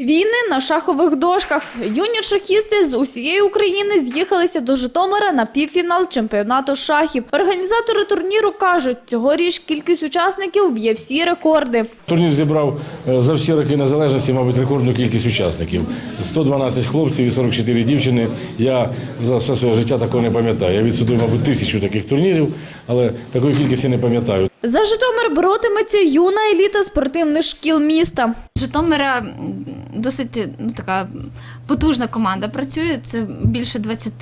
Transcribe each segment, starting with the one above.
Війни на шахових дошках. Юні шахісти з усієї України з'їхалися до Житомира на півфінал чемпіонату шахів. Організатори турніру кажуть, цьогоріч кількість учасників б'є всі рекорди. Турнір зібрав е, за всі роки незалежності, мабуть, рекордну кількість учасників. 112 хлопців і 44 дівчини. Я за все своє життя такого не пам'ятаю. Я відсудив, мабуть, тисячу таких турнірів, але такої кількості не пам'ятаю. За Житомир боротиметься юна еліта спортивних шкіл міста. Житомира досить ну, така потужна команда працює. Це більше 20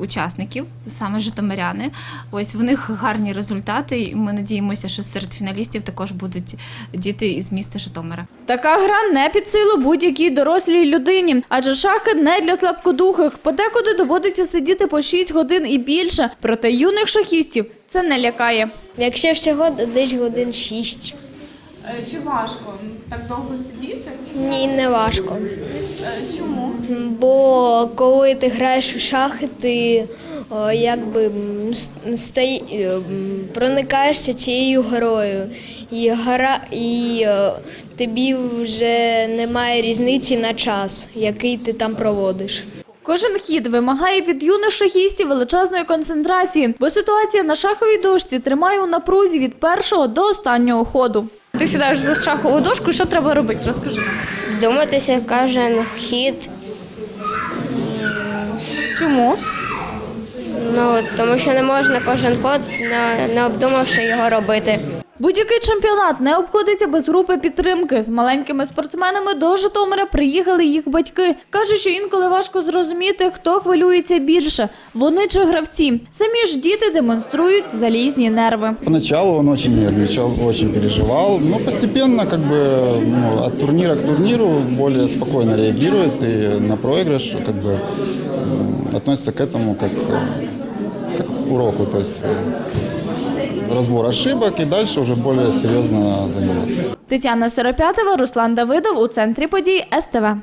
учасників, саме житомиряни. Ось в них гарні результати, і ми надіємося, що серед фіналістів також будуть діти із міста Житомира. Така гра не під силу будь-якій дорослій людині, адже шахи не для слабкодухих. Подекуди доводиться сидіти по 6 годин і більше. Проте юних шахістів це не лякає. Якщо всього десь годин шість. Чи важко так довго сидіти? Ні, не важко. Чому? Бо коли ти граєш у шахи, ти о, якби стає, проникаєшся цією грою. І, гра, і е, тобі вже немає різниці на час, який ти там проводиш. Кожен хід вимагає від юних шахістів величезної концентрації, бо ситуація на шаховій дошці тримає у напрузі від першого до останнього ходу. Ти сідаєш за шахову дошку, що треба робити? Розкажи. Думатися кожен хід, Чому? ну тому що не можна кожен ход, не, не обдумавши його робити. Будь-який чемпіонат не обходиться без групи підтримки. З маленькими спортсменами до Житомира приїхали їх батьки. Кажуть, що інколи важко зрозуміти, хто хвилюється більше – вони чи гравці. Самі ж діти демонструють залізні нерви. Поначалу он очень нервничал, очень переживал, но постепенно как бы ну, от турнира к турниру более спокойно реагирует и на проигрыш как бы м, относится к этому как, э, как к уроку, то есть э, разбор ошибок и дальше уже более серьезно заниматься. Тетяна Сиропятова, Руслан Давидов у центрі подій СТВ.